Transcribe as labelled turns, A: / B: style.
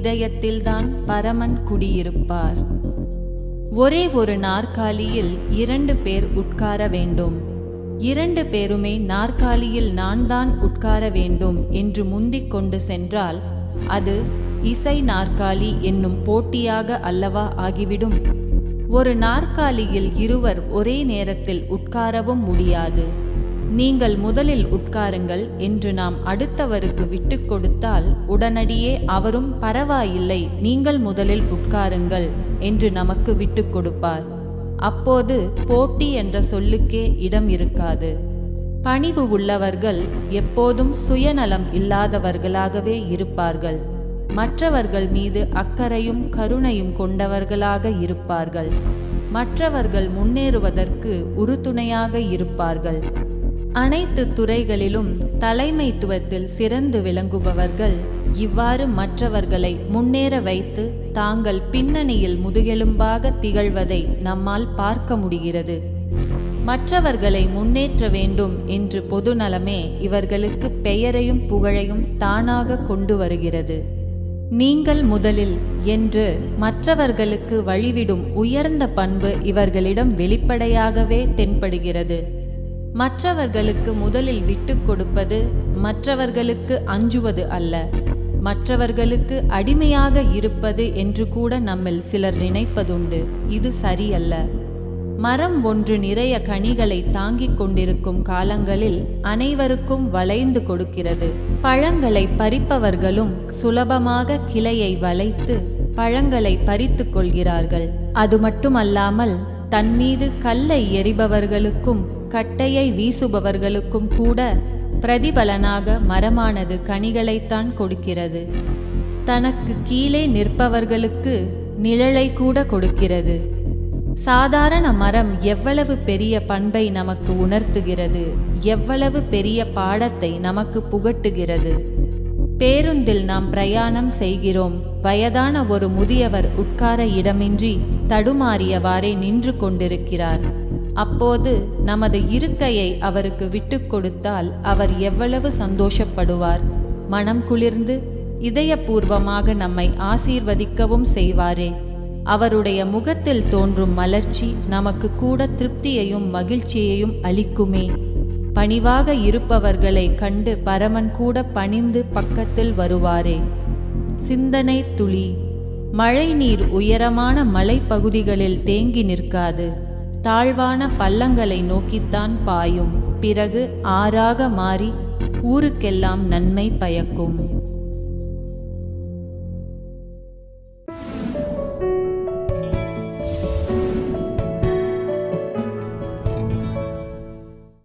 A: இதயத்தில்தான் பரமன் குடியிருப்பார். ஒரே ஒரு நாற்காலியில் இரண்டு பேர் உட்கார வேண்டும். இரண்டு பேருமே நாற்காலியில் நான் தான் உட்கார வேண்டும் என்று முந்திக் கொண்டு சென்றால் அது இசை நாற்காலி என்னும் போட்டியாக அல்லவா ஆகிவிடும். ஒரு நாற்காலியில் இருவர் ஒரே நேரத்தில் உட்காரவும் முடியாது. நீங்கள் முதலில் உட்காருங்கள் என்று நாம் அடுத்தவருக்கு விட்டு கொடுத்தால் உடனடியே அவரும் பரவாயில்லை நீங்கள் முதலில் உட்காருங்கள் என்று நமக்கு விட்டு கொடுப்பார். அப்போது போட்டி என்ற சொல்லுக்கே இடம் இருக்காது. பணிவு உள்ளவர்கள் எப்போதும் சுயநலம் இல்லாதவர்களாகவே இருப்பார்கள். மற்றவர்கள் மீது அக்கறையும் கருணையும் கொண்டவர்களாக இருப்பார்கள். மற்றவர்கள் முன்னேறுவதற்கு உறுதுணையாக இருப்பார்கள். அனைத்து துறைகளிலும் தலைமைத்துவத்தில் சிறந்து விளங்குபவர்கள் இவ்வாறு மற்றவர்களை முன்னேற வைத்து தாங்கள் பின்னணியில் முதுகெலும்பாக திகழ்வதை நம்மால் பார்க்க முடிகிறது. மற்றவர்களை முன்னேற்ற வேண்டும் என்று பொதுநலமே இவர்களுக்கு பெயரையும் புகழையும் தானாக கொண்டு வருகிறது. நீங்கள் முதலில் என்று மற்றவர்களுக்கு வழிவிடும் உயர்ந்த பண்பு இவர்களிடம் வெளிப்படையாகவே தென்படுகிறது. மற்றவர்களுக்கு முதலில் விட்டு கொடுப்பது மற்றவர்களுக்கு அஞ்சுவது அல்ல. மற்றவர்களுக்கு அடிமையாக இருப்பது என்று கூட நம்மில் சிலர் நினைப்பதுண்டு. இது சரியல்ல. மரம் ஒன்று நிறைய கனிகளை தாங்கிக் கொண்டிருக்கும் காலங்களில் அனைவருக்கும் வளைந்து கொடுக்கிறது. பழங்களை பறிப்பவர்களும் சுலபமாக கிளையை வளைத்து பழங்களை பறித்து கொள்கிறார்கள். அது மட்டுமல்லாமல் தன் மீது கல்லை எறிபவர்களுக்கும் கட்டையை வீசுபவர்களுக்கும் கூட பிரதிபலனாக மரமானது கனிகளைத்தான் கொடுக்கிறது. தனக்கு கீழே நிற்பவர்களுக்கு நிழலை கூட கொடுக்கிறது. சாதாரண மரம் எவ்வளவு பெரிய பண்பை நமக்கு உணர்த்துகிறது எவ்வளவு பெரிய பாடத்தை நமக்கு புகட்டுகிறது. பேருந்தில் நாம் பிரயாணம் செய்கிறோம் வயதான ஒரு முதியவர் உட்கார இடமின்றி தடுமாறியவாறே நின்று கொண்டிருக்கிறார். அப்போது நமது இருக்கையை அவருக்கு விட்டு கொடுத்தால் அவர் எவ்வளவு சந்தோஷப்படுவார். மனம் குளிர்ந்து இதயபூர்வமாக நம்மை ஆசீர்வதிக்கவும் செய்வாரே. அவருடைய முகத்தில் தோன்றும் மலர்ச்சி நமக்கு கூட திருப்தியையும் மகிழ்ச்சியையும் அளிக்குமே. பணிவாக இருப்பவர்களை கண்டு பரமன் கூட பணிந்து பக்கத்தில் வருவாரே. சிந்தனை துளி. மழை நீர் உயரமான மலைப்பகுதிகளில் தேங்கி நிற்காது. தாழ்வான பள்ளங்களை நோக்கித்தான் பாயும். பிறகு ஆறாக மாறி ஊருக்கெல்லாம் நன்மை பயக்கும்.